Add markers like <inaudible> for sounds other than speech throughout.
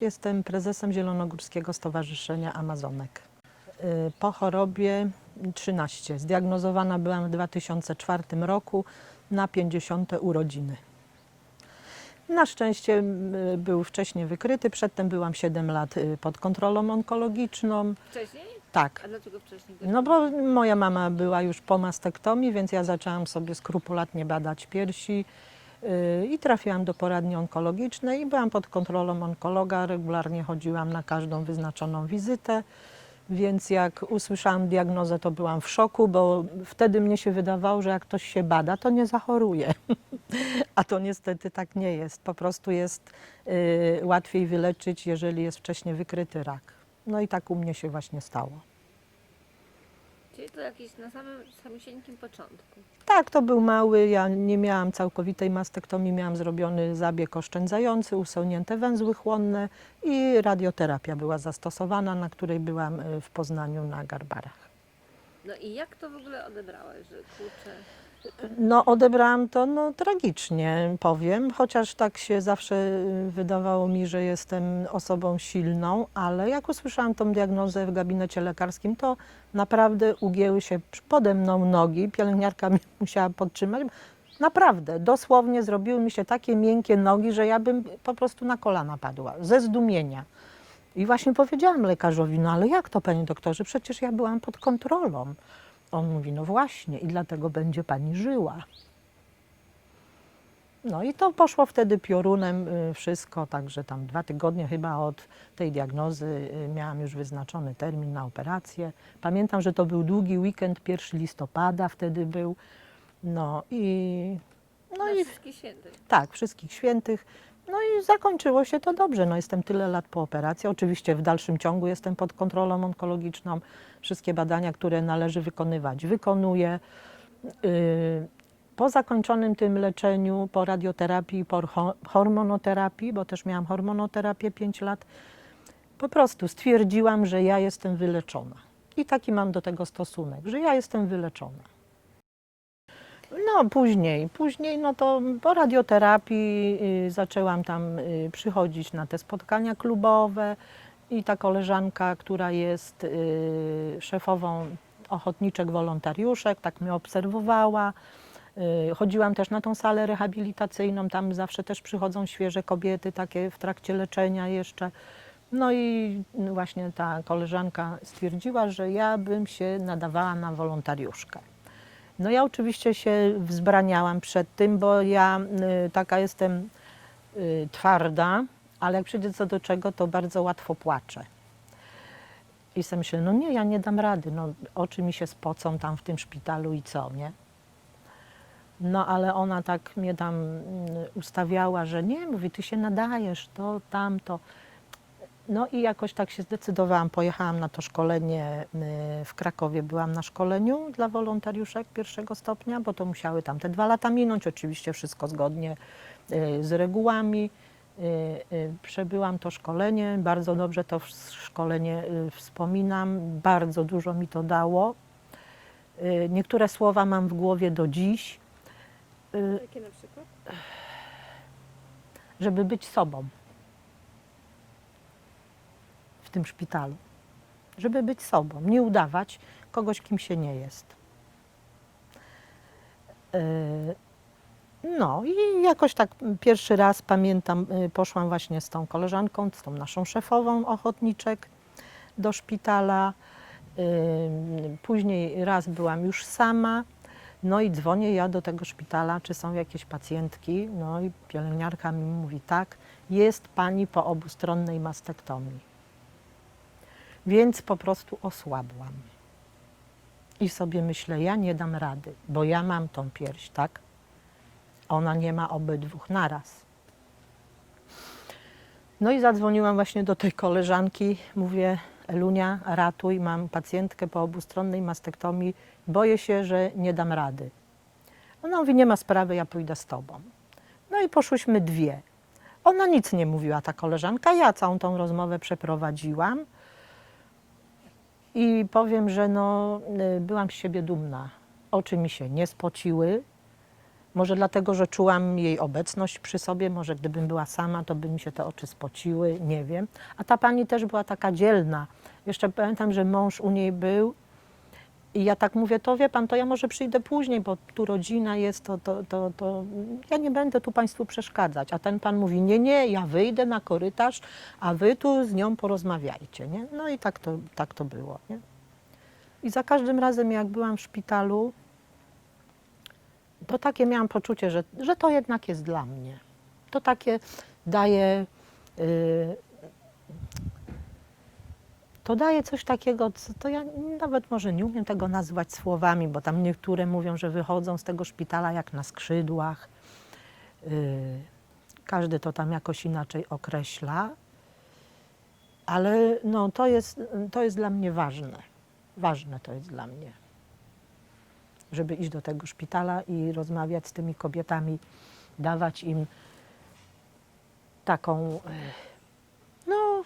Jestem prezesem Zielonogórskiego Stowarzyszenia Amazonek. Y, Po chorobie 13. Zdiagnozowana byłam w 2004 roku na 50 urodziny. Na szczęście był wcześniej wykryty, przedtem byłam 7 lat y, pod kontrolą onkologiczną. Wcześniej? Tak, A dlaczego wcześniej? no bo moja mama była już po mastektomii, więc ja zaczęłam sobie skrupulatnie badać piersi i trafiłam do poradni onkologicznej i byłam pod kontrolą onkologa, regularnie chodziłam na każdą wyznaczoną wizytę. Więc jak usłyszałam diagnozę, to byłam w szoku, bo wtedy mnie się wydawało, że jak ktoś się bada, to nie zachoruje. <laughs> A to niestety tak nie jest. Po prostu jest yy, łatwiej wyleczyć, jeżeli jest wcześniej wykryty rak. No i tak u mnie się właśnie stało. Czyli to jakieś na samym samisieńkim początku. Tak, to był mały, ja nie miałam całkowitej mastektomii, miałam zrobiony zabieg oszczędzający, usunięte węzły chłonne i radioterapia była zastosowana, na której byłam y, w Poznaniu na Garbarach. No i jak to w ogóle odebrałeś, że kurczę, No odebrałam to no, tragicznie, powiem, chociaż tak się zawsze y, wydawało mi, że jestem osobą silną, ale jak usłyszałam tą diagnozę w gabinecie lekarskim, to naprawdę ugięły się pode mną nogi, pielęgniarka mnie <laughs> musiała podtrzymać. Naprawdę, dosłownie zrobiły mi się takie miękkie nogi, że ja bym po prostu na kolana padła, ze zdumienia. I właśnie powiedziałam lekarzowi, no ale jak to, panie doktorze, przecież ja byłam pod kontrolą. On mówi, no właśnie, i dlatego będzie pani żyła. No i to poszło wtedy piorunem y, wszystko, także tam dwa tygodnie chyba od tej diagnozy y, miałam już wyznaczony termin na operację. Pamiętam, że to był długi weekend, 1 listopada wtedy był. No i, no na i wszystkich świętych? tak, wszystkich świętych. No i zakończyło się to dobrze. No jestem tyle lat po operacji. Oczywiście w dalszym ciągu jestem pod kontrolą onkologiczną. Wszystkie badania, które należy wykonywać, wykonuję. Yy, Po zakończonym tym leczeniu, po radioterapii, po ho- hormonoterapii, bo też miałam hormonoterapię 5 lat, po prostu stwierdziłam, że ja jestem wyleczona. I taki mam do tego stosunek, że ja jestem wyleczona. No później, później no to po radioterapii y, zaczęłam tam y, przychodzić na te spotkania klubowe i ta koleżanka, która jest y, szefową ochotniczek wolontariuszek, tak mnie obserwowała. Y, Chodziłam też na tą salę rehabilitacyjną, tam zawsze też przychodzą świeże kobiety, takie w trakcie leczenia jeszcze. No i właśnie ta koleżanka stwierdziła, że ja bym się nadawała na wolontariuszkę. No ja oczywiście się wzbraniałam przed tym, bo ja y, taka jestem twarda, ale jak przyjdzie co do czego, to bardzo łatwo płaczę. I sobie myślę, no nie, ja nie dam rady, no oczy mi się spocą tam w tym szpitalu i co, nie? No ale ona tak mnie tam mm, ustawiała, że nie, mówi, ty się nadajesz, to, tamto. No i jakoś tak się zdecydowałam, pojechałam na to szkolenie y, w Krakowie, byłam na szkoleniu dla wolontariuszek pierwszego stopnia, bo to musiały tam te dwa lata minąć, oczywiście wszystko zgodnie y, z regułami. Y, y, Przebyłam to szkolenie, bardzo dobrze to szkolenie y, wspominam, bardzo dużo mi to dało. Niektóre słowa mam w głowie do dziś, Jakie na przykład? żeby być sobą w tym szpitalu. Żeby być sobą, nie udawać kogoś, kim się nie jest. No i jakoś tak pierwszy raz pamiętam, yy, poszłam właśnie z tą koleżanką, z tą naszą szefową ochotniczek do szpitala. Yy, Później raz byłam już sama. No i dzwonię ja do tego szpitala, czy są jakieś pacjentki. No i pielęgniarka mi mówi tak, jest pani po obustronnej mastektomii. Więc po prostu osłabłam. I sobie myślę, ja nie dam rady, bo ja mam tą pierś, tak? Ona nie ma obydwóch naraz. No i zadzwoniłam właśnie do tej koleżanki. Mówię, Elunia, ratuj, mam pacjentkę po obustronnej mastektomii. Boję się, że nie dam rady. Ona mówi, nie ma sprawy, ja pójdę z tobą. No i poszłyśmy dwie. Ona nic nie mówiła, ta koleżanka. Ja całą tą rozmowę przeprowadziłam. I powiem, że no, y, byłam z siebie dumna. Oczy mi się nie spociły. Może dlatego, że czułam jej obecność przy sobie, może gdybym była sama, to by mi się te oczy spociły, nie wiem. A ta pani też była taka dzielna. Jeszcze pamiętam, że mąż u niej był i ja tak mówię, to wie pan, to ja może przyjdę później, bo tu rodzina jest, to, to, to, to ja nie będę tu państwu przeszkadzać. A ten pan mówi, nie, nie, ja wyjdę na korytarz, a wy tu z nią porozmawiajcie, nie? No i tak to, tak to było, nie? I za każdym razem, jak byłam w szpitalu, to takie miałam poczucie, że, że to jednak jest dla mnie. To takie daje, y, to daje coś takiego, co to ja nawet może nie umiem tego nazwać słowami, bo tam niektóre mówią, że wychodzą z tego szpitala jak na skrzydłach. Y, każdy to tam jakoś inaczej określa, ale no, to, jest, to jest dla mnie ważne. Ważne to jest dla mnie żeby iść do tego szpitala i rozmawiać z tymi kobietami, dawać im taką, e, no,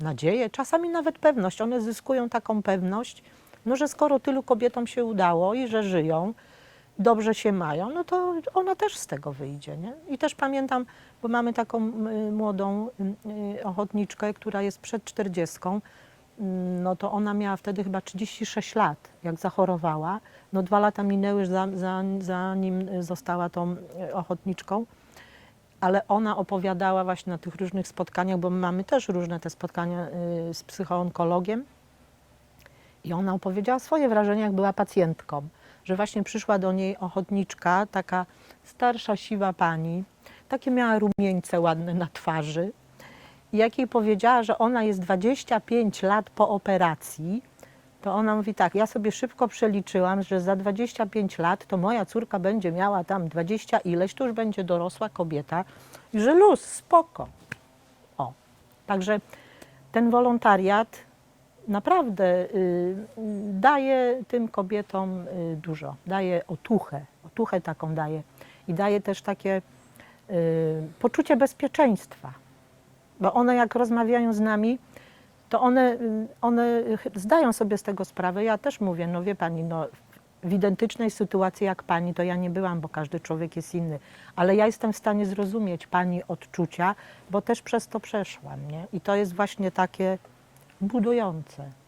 nadzieję, czasami nawet pewność. One zyskują taką pewność, no, że skoro tylu kobietom się udało i że żyją, dobrze się mają, no to ona też z tego wyjdzie. Nie? I też pamiętam, bo mamy taką młodą y, ochotniczkę, która jest przed czterdziestką, no to ona miała wtedy chyba 36 lat, jak zachorowała. No dwa lata minęły, za- za- zanim została tą e, ochotniczką, ale ona opowiadała właśnie na tych różnych spotkaniach, bo my mamy też różne te spotkania y, z psychoonkologiem. I ona opowiedziała swoje wrażenia, jak była pacjentką, że właśnie przyszła do niej ochotniczka, taka starsza, siwa pani, takie miała rumieńce ładne na twarzy. Jak jej powiedziała, że ona jest 25 lat po operacji, to ona mówi tak, ja sobie szybko przeliczyłam, że za 25 lat to moja córka będzie miała tam 20 ileś, to już będzie dorosła kobieta i że luz, spoko. O, także ten wolontariat naprawdę y, daje tym kobietom y, dużo, daje otuchę, otuchę taką daje. I daje też takie y, poczucie bezpieczeństwa bo one jak rozmawiają z nami, to one, y, one zdają sobie z tego sprawę. Ja też mówię, no wie pani, no w identycznej sytuacji jak pani, to ja nie byłam, bo każdy człowiek jest inny, ale ja jestem w stanie zrozumieć pani odczucia, bo też przez to przeszłam, nie? I to jest właśnie takie budujące.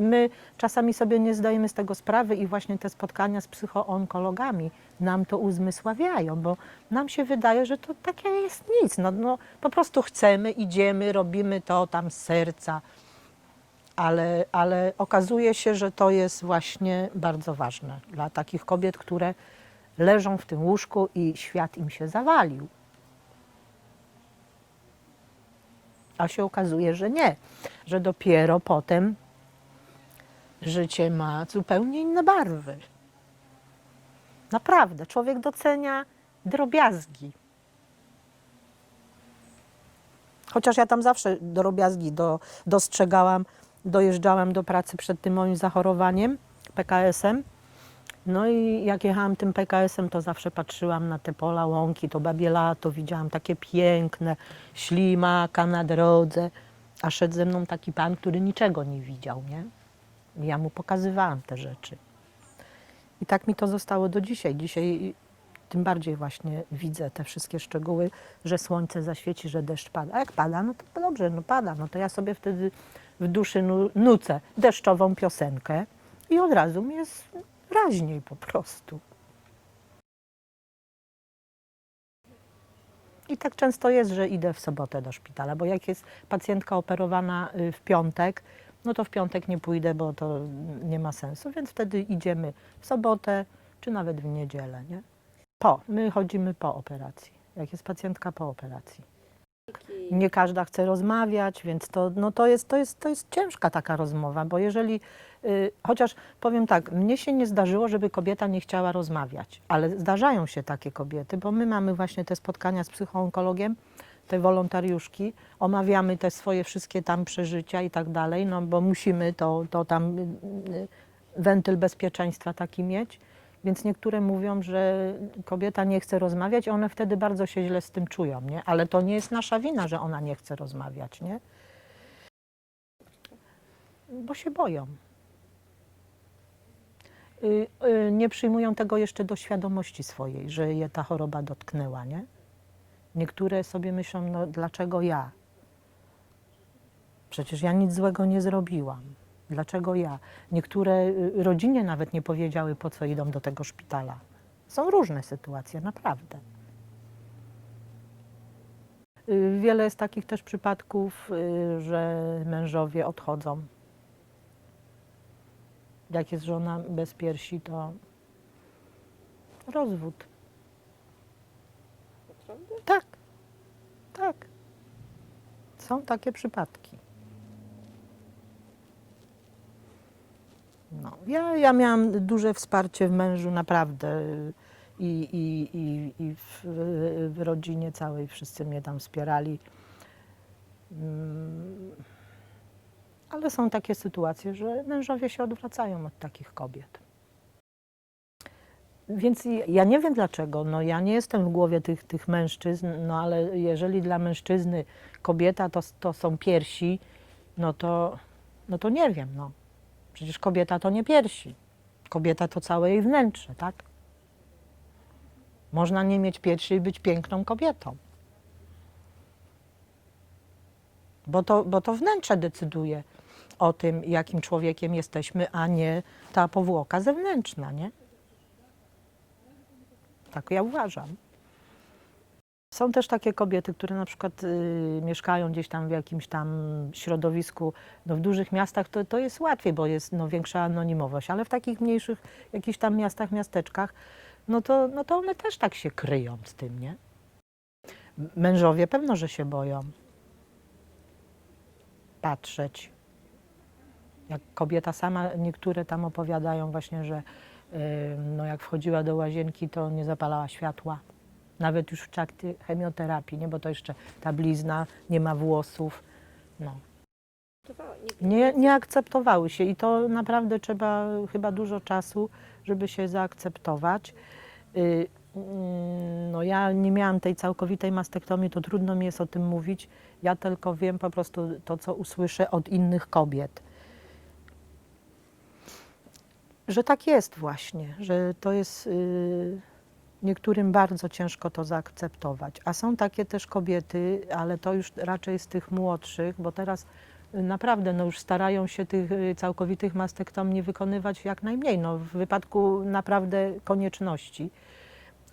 My czasami sobie nie zdajemy z tego sprawy i właśnie te spotkania z psychoonkologami nam to uzmysławiają, bo nam się wydaje, że to takie jest nic. No, no, po prostu chcemy, idziemy, robimy to tam z serca, ale, ale okazuje się, że to jest właśnie bardzo ważne dla takich kobiet, które leżą w tym łóżku i świat im się zawalił. A się okazuje, że nie, że dopiero potem życie ma zupełnie inne barwy. Naprawdę, człowiek docenia drobiazgi. Chociaż ja tam zawsze drobiazgi do, dostrzegałam, dojeżdżałam do pracy przed tym moim zachorowaniem PKS-em. No i jak jechałam tym PKS-em, to zawsze patrzyłam na te pola, łąki, to babie lato, widziałam takie piękne, ślimaka na drodze, a szedł ze mną taki pan, który niczego nie widział, nie? Ja mu pokazywałam te rzeczy. I tak mi to zostało do dzisiaj. Dzisiaj tym bardziej właśnie widzę te wszystkie szczegóły, że słońce zaświeci, że deszcz pada. A jak pada, no to dobrze, no pada. No to ja sobie wtedy w duszy nu- nucę deszczową piosenkę i od razu mi jest raźniej po prostu. I tak często jest, że idę w sobotę do szpitala, bo jak jest pacjentka operowana y, w piątek, no to w piątek nie pójdę, bo to nie ma sensu, więc wtedy idziemy w sobotę, czy nawet w niedzielę, nie? Po, my chodzimy po operacji, jak jest pacjentka po operacji. Nie każda chce rozmawiać, więc to, no to, jest, to, jest, to jest ciężka taka rozmowa, bo jeżeli, y, chociaż powiem tak, mnie się nie zdarzyło, żeby kobieta nie chciała rozmawiać, ale zdarzają się takie kobiety, bo my mamy właśnie te spotkania z psychoonkologiem, te wolontariuszki, omawiamy te swoje wszystkie tam przeżycia i tak dalej, no bo musimy to, to tam y, y, wentyl bezpieczeństwa taki mieć. Więc niektóre mówią, że kobieta nie chce rozmawiać i one wtedy bardzo się źle z tym czują, nie? Ale to nie jest nasza wina, że ona nie chce rozmawiać, nie? Bo się boją. y, nie przyjmują tego jeszcze do świadomości swojej, że je ta choroba dotknęła, nie? Niektóre sobie myślą, no dlaczego ja? Przecież ja nic złego nie zrobiłam. Dlaczego ja? Niektóre y, rodzinie nawet nie powiedziały, po co idą do tego szpitala. Są różne sytuacje, naprawdę. Y, Wiele jest takich też przypadków, y, że mężowie odchodzą. Jak jest żona bez piersi, to rozwód. Naprawdę? Tak, tak. Są takie przypadki. No, ja, ja miałam duże wsparcie w mężu, naprawdę. I, i, i, i w, w rodzinie całej wszyscy mnie tam wspierali. Mm, Ale są takie sytuacje, że mężowie się odwracają od takich kobiet. Więc ja- nie wiem dlaczego. No, ja nie jestem w głowie tych, tych mężczyzn, no ale jeżeli dla mężczyzny kobieta to, to są piersi, no to, no to nie wiem. No. Przecież kobieta to nie piersi. Kobieta to całe jej wnętrze, tak? Można nie mieć piersi i być piękną kobietą. Bo to, bo to wnętrze decyduje o tym, jakim człowiekiem jesteśmy, a nie ta powłoka zewnętrzna, nie? Tak ja uważam. Są też takie kobiety, które na przykład y, mieszkają gdzieś tam w jakimś tam środowisku, no w dużych miastach to, to jest łatwiej, bo jest no, większa anonimowość, ale w takich mniejszych jakichś tam miastach, miasteczkach, no to, no to one też tak się kryją z tym, nie? Mężowie pewno, że się boją patrzeć. Jak kobieta sama, niektóre tam opowiadają właśnie, że no jak wchodziła do łazienki, to nie zapalała światła. Nawet już w trakcie chemioterapii, nie? bo to jeszcze ta blizna, nie ma włosów. No. Nie, nie akceptowały się i to naprawdę trzeba chyba dużo czasu, żeby się zaakceptować. Y, mm, No ja nie miałam tej całkowitej mastektomii, to trudno mi jest o tym mówić. Ja tylko wiem po prostu to, co usłyszę od innych kobiet. Że tak jest właśnie, że to jest y, niektórym bardzo ciężko to zaakceptować. A są takie też kobiety, ale to już raczej z tych młodszych, bo teraz y, naprawdę no już starają się tych y, całkowitych mastektomii wykonywać jak najmniej, no w wypadku naprawdę konieczności.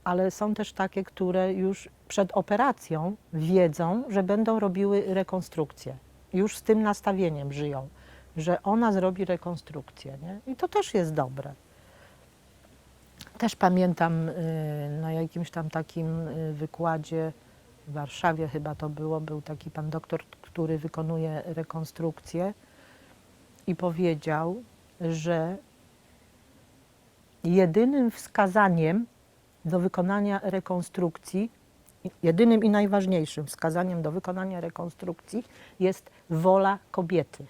Ale są też takie, które już przed operacją wiedzą, że będą robiły rekonstrukcję. Już z tym nastawieniem żyją, że ona zrobi rekonstrukcję. Nie? I to też jest dobre. Też pamiętam y, na jakimś tam takim y, wykładzie w Warszawie chyba to było, był taki pan doktor, który wykonuje rekonstrukcję i powiedział, że jedynym wskazaniem do wykonania rekonstrukcji, jedynym i najważniejszym wskazaniem do wykonania rekonstrukcji jest wola kobiety.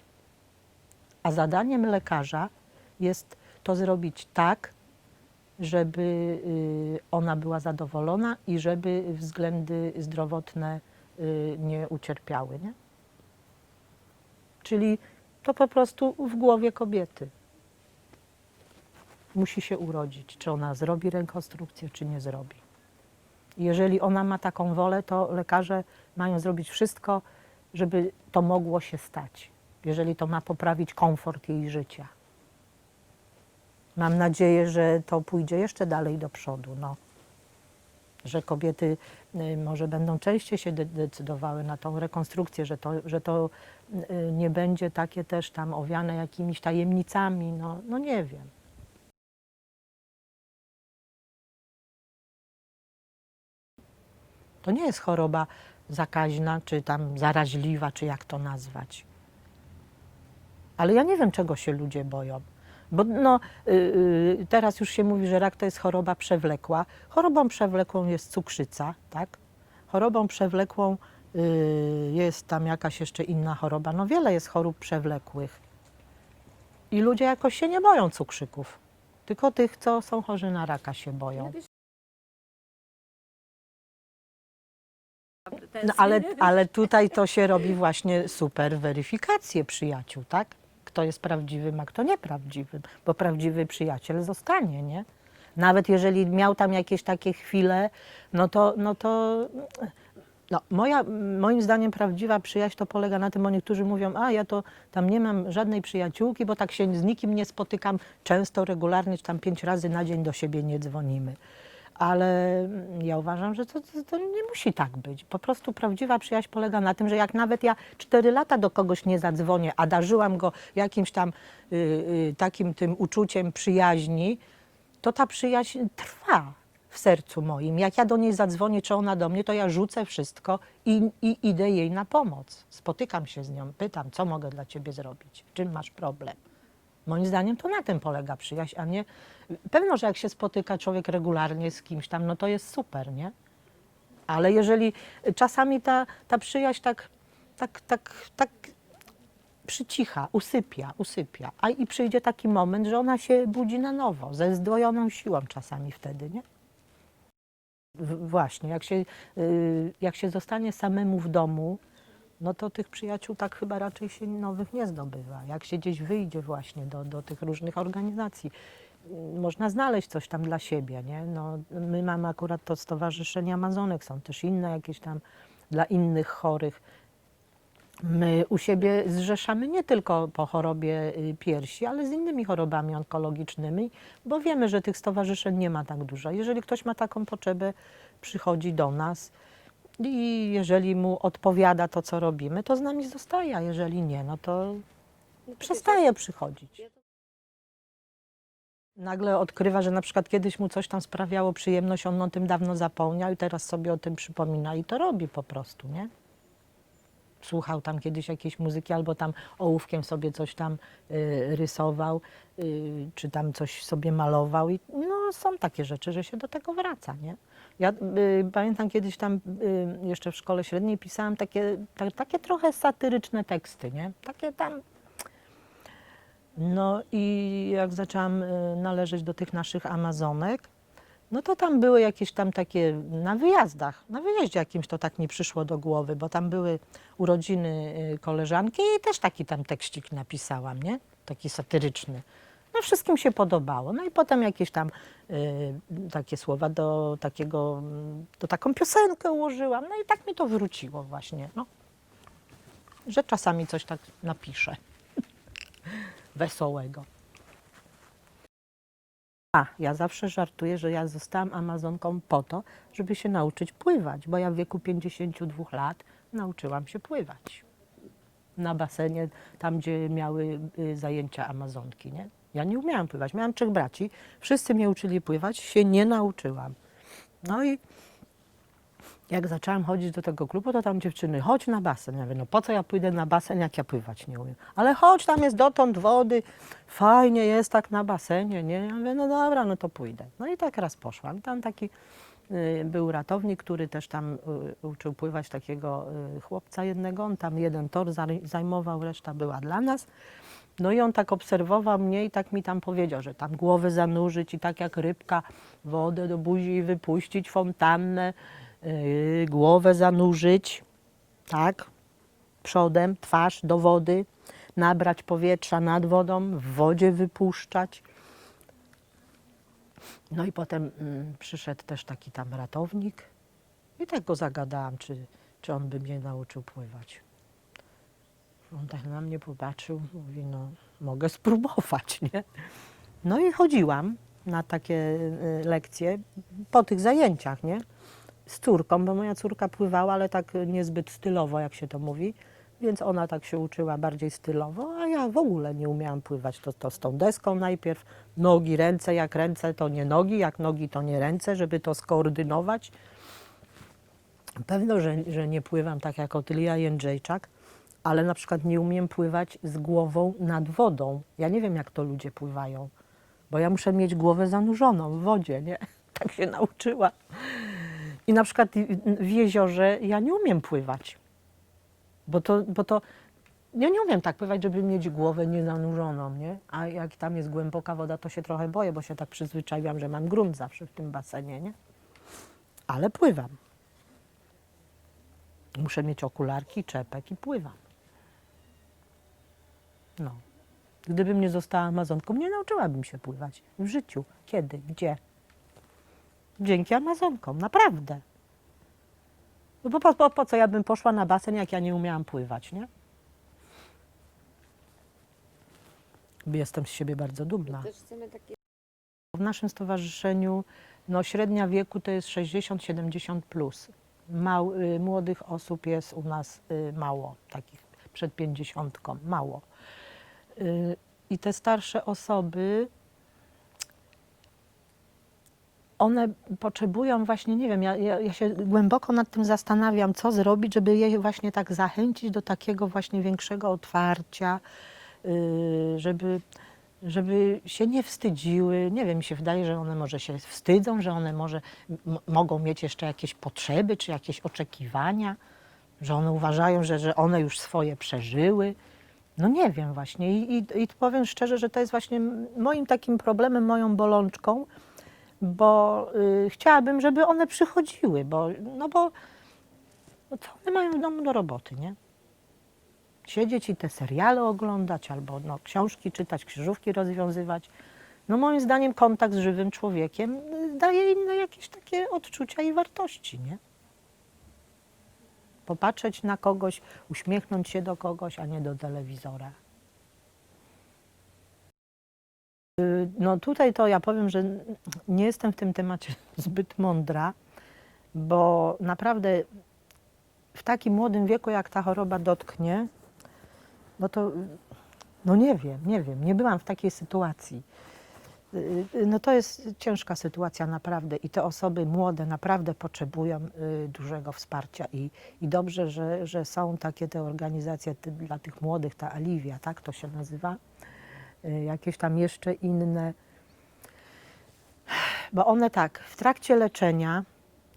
A zadaniem lekarza jest to zrobić tak, żeby y, ona była zadowolona i żeby względy zdrowotne y, nie ucierpiały. Nie? Czyli to po prostu w głowie kobiety. Musi się urodzić, czy ona zrobi rekonstrukcję, czy nie zrobi. Jeżeli ona ma taką wolę, to lekarze mają zrobić wszystko, żeby to mogło się stać, jeżeli to ma poprawić komfort jej życia. Mam nadzieję, że to pójdzie jeszcze dalej do przodu. No. Że kobiety y, może będą częściej się de- decydowały na tą rekonstrukcję, że to, że to y, nie będzie takie też tam owiane jakimiś tajemnicami. No, no nie wiem. To nie jest choroba zakaźna, czy tam zaraźliwa, czy jak to nazwać. Ale ja nie wiem, czego się ludzie boją. Bo no, y, y, teraz już się mówi, że rak to jest choroba przewlekła. Chorobą przewlekłą jest cukrzyca, tak? Chorobą przewlekłą y, jest tam jakaś jeszcze inna choroba. No wiele jest chorób przewlekłych. I ludzie jakoś się nie boją cukrzyków. Tylko tych, co są chorzy na raka się boją. No, ale, ale tutaj to się robi właśnie super weryfikację przyjaciół, tak? Kto jest prawdziwym, a kto nieprawdziwym, bo prawdziwy przyjaciel zostanie, nie? Nawet jeżeli miał tam jakieś takie chwile, no to, no to no, moja, moim zdaniem prawdziwa przyjaźń to polega na tym, bo niektórzy mówią, a ja to tam nie mam żadnej przyjaciółki, bo tak się z nikim nie spotykam często, regularnie, czy tam pięć razy na dzień do siebie nie dzwonimy. Ale ja uważam, że to, to, to nie musi tak być. Po prostu prawdziwa przyjaźń polega na tym, że jak nawet ja cztery lata do kogoś nie zadzwonię, a darzyłam go jakimś tam y, y, takim tym uczuciem przyjaźni, to ta przyjaźń trwa w sercu moim. Jak ja do niej zadzwonię, czy ona do mnie, to ja rzucę wszystko i, i idę jej na pomoc. Spotykam się z nią, pytam, co mogę dla ciebie zrobić, czym masz problem. Moim zdaniem to na tym polega przyjaźń, a nie. Pewno, że jak się spotyka człowiek regularnie z kimś tam, no to jest super, nie? Ale jeżeli czasami ta, ta przyjaźń tak, tak, tak, tak przycicha, usypia, usypia, a i przyjdzie taki moment, że ona się budzi na nowo, ze zdwojoną siłą czasami wtedy, nie? W- Właśnie, jak się, y, jak się zostanie samemu w domu, no to tych przyjaciół tak chyba raczej się nowych nie zdobywa. Jak się gdzieś wyjdzie właśnie do, do tych różnych organizacji, można znaleźć coś tam dla siebie, nie? No, my mamy akurat to Stowarzyszenie Amazonek, są też inne jakieś tam dla innych chorych. My u siebie zrzeszamy nie tylko po chorobie y, piersi, ale z innymi chorobami onkologicznymi, bo wiemy, że tych stowarzyszeń nie ma tak dużo. Jeżeli ktoś ma taką potrzebę, przychodzi do nas i jeżeli mu odpowiada to, co robimy, to z nami zostaje, a jeżeli nie, no to przestaje przychodzić. Nagle odkrywa, że na przykład kiedyś mu coś tam sprawiało przyjemność, on o tym dawno zapomniał i teraz sobie o tym przypomina i to robi po prostu, nie? słuchał tam kiedyś jakiejś muzyki, albo tam ołówkiem sobie coś tam y, rysował, y, czy tam coś sobie malował. I no, są takie rzeczy, że się do tego wraca, nie? Ja y, pamiętam kiedyś tam y, jeszcze w szkole średniej pisałam takie, ta, takie trochę satyryczne teksty, nie? Takie tam no i jak zaczęłam y, należeć do tych naszych Amazonek, no to tam były jakieś tam takie na wyjazdach, na wyjeździe jakimś to tak mi przyszło do głowy, bo tam były urodziny y, koleżanki i też taki tam tekścik napisałam, nie? Taki satyryczny. No wszystkim się podobało. No i potem jakieś tam y, takie słowa do takiego, do taką piosenkę ułożyłam. No i tak mi to wróciło właśnie, no. Że czasami coś tak napiszę <laughs> wesołego. A, ja zawsze żartuję, że ja zostałam Amazonką po to, żeby się nauczyć pływać, bo ja w wieku 52 lat nauczyłam się pływać. Na basenie, tam gdzie miały y, zajęcia Amazonki, nie? Ja nie umiałam pływać. Miałam trzech braci, wszyscy mnie uczyli pływać, się nie nauczyłam. No i jak zaczęłam chodzić do tego klubu, to tam dziewczyny, chodź na basen. Ja mówię, no po co ja pójdę na basen, jak ja pływać nie umiem. Ale chodź, tam jest dotąd wody, fajnie jest tak na basenie, nie? Ja mówię, no dobra, no to pójdę. No i tak raz poszłam. Tam taki y, był ratownik, który też tam y, uczył pływać takiego y, chłopca jednego. On tam jeden tor zaj- zajmował, reszta była dla nas. No i on tak obserwował mnie i tak mi tam powiedział, że tam głowę zanurzyć i tak jak rybka wodę do buzi wypuścić, fontannę, yy, głowę zanurzyć, tak, przodem, twarz do wody, nabrać powietrza nad wodą, w wodzie wypuszczać. No i potem mm, przyszedł też taki tam ratownik i tak go zagadałam, czy, czy on by mnie nauczył pływać. On tak na mnie popatrzył, mówi, no mogę spróbować, <laughs> nie? No i chodziłam na takie y, lekcje po tych zajęciach, nie? Z córką, bo moja córka pływała, ale tak niezbyt stylowo, jak się to mówi. Więc ona tak się uczyła bardziej stylowo, a ja w ogóle nie umiałam pływać. To, to z tą deską najpierw, nogi, ręce, jak ręce to nie nogi, jak nogi to nie ręce, żeby to skoordynować. Pewno, że, że nie pływam tak jak Otylia Jędrzejczak, ale na przykład nie umiem pływać z głową nad wodą. Ja nie wiem, jak to ludzie pływają, bo ja muszę mieć głowę zanurzoną w wodzie, nie? <laughs> Tak się nauczyła. I na przykład w jeziorze ja nie umiem pływać, bo to, bo to ja nie umiem tak pływać, żeby mieć głowę niezanurzoną, nie? A jak tam jest głęboka woda, to się trochę boję, bo się tak przyzwyczaiłam, że mam grunt zawsze w tym basenie, nie? Ale pływam. Muszę mieć okularki, czepek i pływam. No. Gdybym nie została Amazonką, nie nauczyłabym się pływać w życiu. Kiedy? Gdzie? Dzięki Amazonkom, naprawdę. No bo po, po, po co ja bym poszła na basen, jak ja nie umiałam pływać, nie? Jestem z siebie bardzo dumna. W naszym stowarzyszeniu no, średnia wieku to jest 60-70 plus. Mał, y, młodych osób jest u nas y, mało, takich przed 50, mało. I te starsze osoby, one potrzebują właśnie, nie wiem, ja, ja, się głęboko nad tym zastanawiam, co zrobić, żeby je właśnie tak zachęcić do takiego właśnie większego otwarcia, y, żeby, żeby się nie wstydziły. Nie wiem, mi się wydaje, że one może się wstydzą, że one może mogą mieć jeszcze jakieś potrzeby czy jakieś oczekiwania, że one uważają, że, że one już swoje przeżyły. No nie wiem właśnie I, i, i powiem szczerze, że to jest właśnie moim takim problemem, moją bolączką, bo y, chciałabym, żeby one przychodziły, bo, no bo no co one mają w domu do roboty, nie? Siedzieć i te seriale oglądać, albo no, książki czytać, krzyżówki rozwiązywać. No moim zdaniem kontakt z żywym człowiekiem y, daje inne jakieś takie odczucia i wartości, nie? Popatrzeć na kogoś, uśmiechnąć się do kogoś, a nie do telewizora. Y, No tutaj to ja powiem, że nie jestem w tym temacie <laughs> zbyt mądra, bo naprawdę w takim młodym wieku, jak ta choroba dotknie, no to no nie wiem, nie wiem, nie byłam w takiej sytuacji. Y, y, No to jest ciężka sytuacja naprawdę. I te osoby młode naprawdę potrzebują y, dużego wsparcia. I, i dobrze, że, że są takie te organizacje dla tych młodych, ta Aliwia, tak to się nazywa, jakieś tam jeszcze inne, bo one tak, w trakcie leczenia,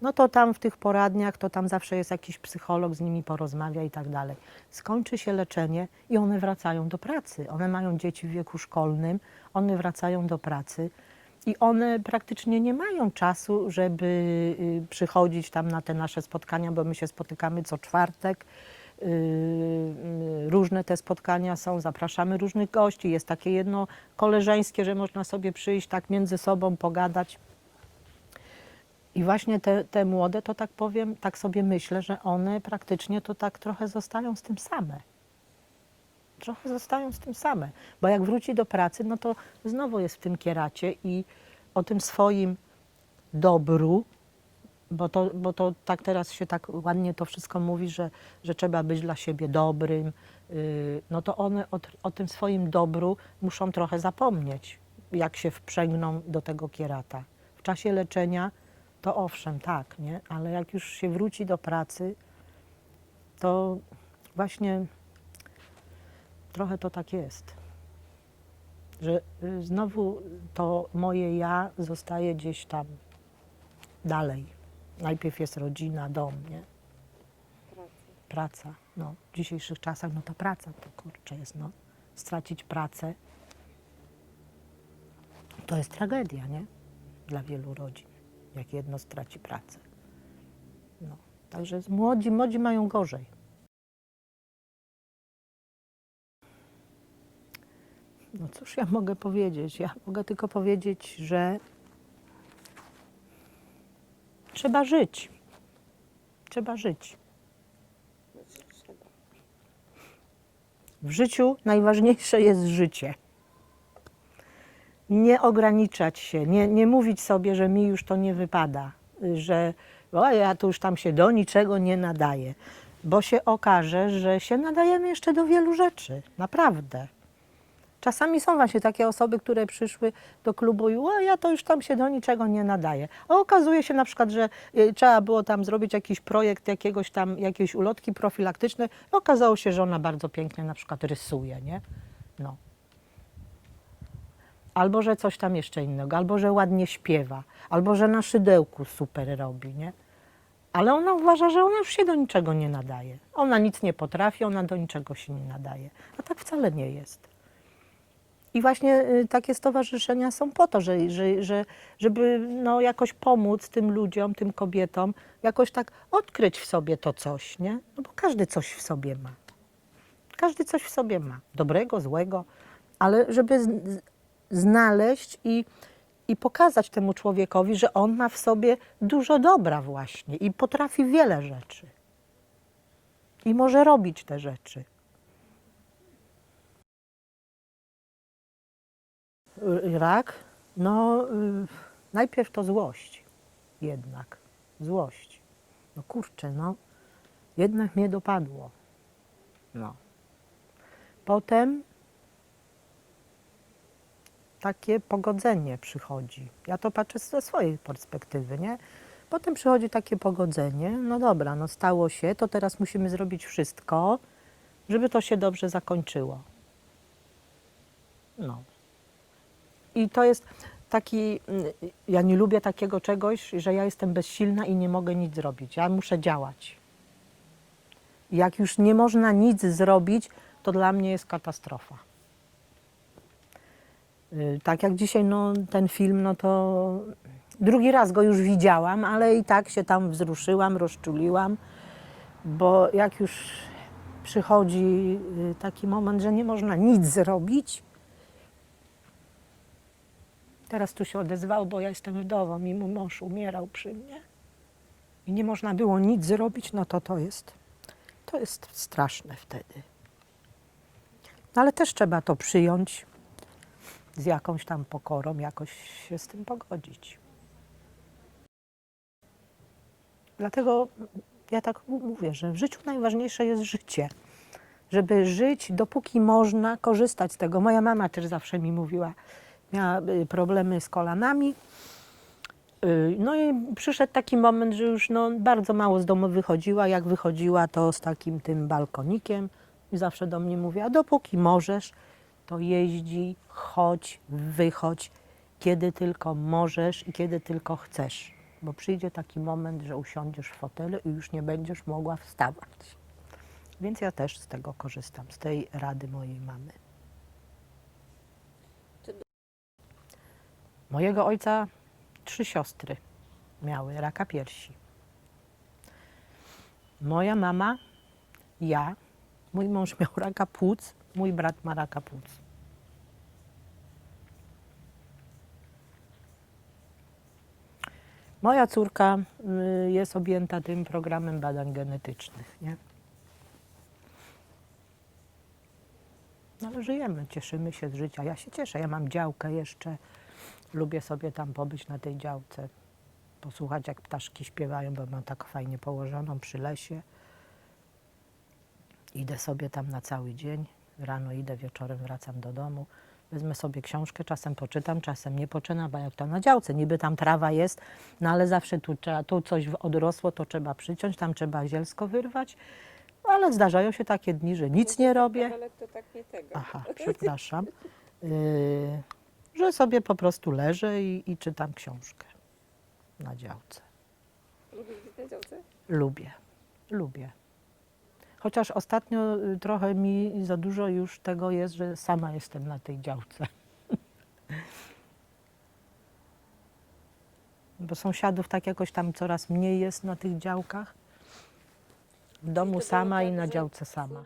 no to tam w tych poradniach, to tam zawsze jest jakiś psycholog, z nimi porozmawia i tak dalej. Skończy się leczenie i one wracają do pracy. One mają dzieci w wieku szkolnym, one wracają do pracy i one praktycznie nie mają czasu, żeby y, przychodzić tam na te nasze spotkania, bo my się spotykamy co czwartek. Y, y, Różne te spotkania są, zapraszamy różnych gości. Jest takie jedno koleżeńskie, że można sobie przyjść tak między sobą, pogadać. I właśnie te, te młode, to tak powiem, tak sobie myślę, że one praktycznie to tak trochę zostają z tym same. Trochę zostają z tym same. Bo jak wróci do pracy, no to znowu jest w tym kieracie i o tym swoim dobru, bo to, bo to tak teraz się tak ładnie to wszystko mówi, że, że trzeba być dla siebie dobrym, yy, no to one o, o tym swoim dobru muszą trochę zapomnieć, jak się wprzęgną do tego kierata. W czasie leczenia to owszem, tak, nie? ale jak już się wróci do pracy, to właśnie trochę to tak jest. Że y, znowu to moje ja zostaje gdzieś tam dalej. Najpierw jest rodzina, dom, nie? praca. No, w dzisiejszych czasach no ta praca to kurczę jest, no. Stracić pracę to jest tragedia, nie? Dla wielu rodzin, jak jedno straci pracę. No, także młodzi, młodzi mają gorzej. No cóż ja mogę powiedzieć? Ja mogę tylko powiedzieć, że trzeba żyć. Trzeba żyć. W życiu najważniejsze jest życie. Nie ograniczać się, nie, nie mówić sobie, że mi już to nie wypada, że o, ja tu już tam się do niczego nie nadaję, bo się okaże, że się nadajemy jeszcze do wielu rzeczy, naprawdę. Czasami są właśnie takie osoby, które przyszły do klubu i o, ja to już tam się do niczego nie nadaję. A okazuje się na przykład, że y, trzeba było tam zrobić jakiś projekt jakiegoś tam, jakiejś ulotki profilaktycznej. Okazało się, że ona bardzo pięknie na przykład rysuje, nie? Albo, że coś tam jeszcze innego, albo, że ładnie śpiewa, albo, że na szydełku super robi, nie? Ale ona uważa, że ona już się do niczego nie nadaje. Ona nic nie potrafi, ona do niczego się nie nadaje. A tak wcale nie jest. I właśnie y, takie stowarzyszenia są po to, że, że, że, żeby no, jakoś pomóc tym ludziom, tym kobietom, jakoś tak odkryć w sobie to coś, nie? No bo każdy coś w sobie ma. Każdy coś w sobie ma, dobrego, złego. ale żeby znaleźć i, i pokazać temu człowiekowi, że on ma w sobie dużo dobra właśnie i potrafi wiele rzeczy. I może robić te rzeczy. Rak? No, y, najpierw to złość jednak. Złość. No kurczę, no. Jednak mnie dopadło. No. Potem takie pogodzenie przychodzi. Ja to patrzę ze swojej perspektywy, nie? Potem przychodzi takie pogodzenie. No dobra, no stało się, to teraz musimy zrobić wszystko, żeby to się dobrze zakończyło. No. I to jest taki, mm, ja nie lubię takiego czegoś, że ja jestem bezsilna i nie mogę nic zrobić. Ja muszę działać. Jak już nie można nic zrobić, to dla mnie jest katastrofa. Y, Tak jak dzisiaj no, ten film, no to drugi raz go już widziałam, ale i tak się tam wzruszyłam, rozczuliłam, bo jak już przychodzi y, taki moment, że nie można nic zrobić, Teraz tu się odezwał, bo ja jestem wdową i mój mąż umierał przy mnie. I nie można było nic zrobić, no to to jest, to jest straszne wtedy. No ale też trzeba to przyjąć z jakąś tam pokorą, jakoś się z tym pogodzić. Dlatego ja tak mówię, że w życiu najważniejsze jest życie. Żeby żyć, dopóki można korzystać z tego. Moja mama też zawsze mi mówiła, miała y, problemy z kolanami. Y, No i przyszedł taki moment, że już no, bardzo mało z domu wychodziła. Jak wychodziła, to z takim tym balkonikiem. I zawsze do mnie mówiła, dopóki możesz, to jeździ, chodź, wychodź, kiedy tylko możesz i kiedy tylko chcesz. Bo przyjdzie taki moment, że usiądziesz w fotelu i już nie będziesz mogła wstawać. Więc ja też z tego korzystam, z tej rady mojej mamy. Mojego ojca trzy siostry miały raka piersi. Moja mama, ja, mój mąż miał raka płuc, mój brat ma raka płuc. Moja córka y, jest objęta tym programem badań genetycznych. Nie? No ale żyjemy, cieszymy się z życia. Ja się cieszę, ja mam działkę jeszcze. Lubię sobie tam pobyć na tej działce, posłuchać jak ptaszki śpiewają, bo mam tak fajnie położoną przy lesie. Idę sobie tam na cały dzień. Rano idę, wieczorem wracam do domu. Wezmę sobie książkę, czasem poczytam, czasem nie poczytam, bo jak to na działce, niby tam trawa jest, no ale zawsze tu, trzeba, tu coś odrosło, to trzeba przyciąć, tam trzeba zielsko wyrwać. No, ale zdarzają się takie dni, że nic nie robię. Ale to tak nie tego. Aha, <laughs> przepraszam. Yy, że sobie po prostu leżę i, i czytam książkę na działce. Lubisz na działce? Lubię, lubię. Chociaż ostatnio y, trochę mi za dużo już tego jest, że sama jestem na tej działce. <laughs> Bo sąsiadów tak jakoś tam coraz mniej jest na tych działkach. W domu sama i tak, na że- działce sama.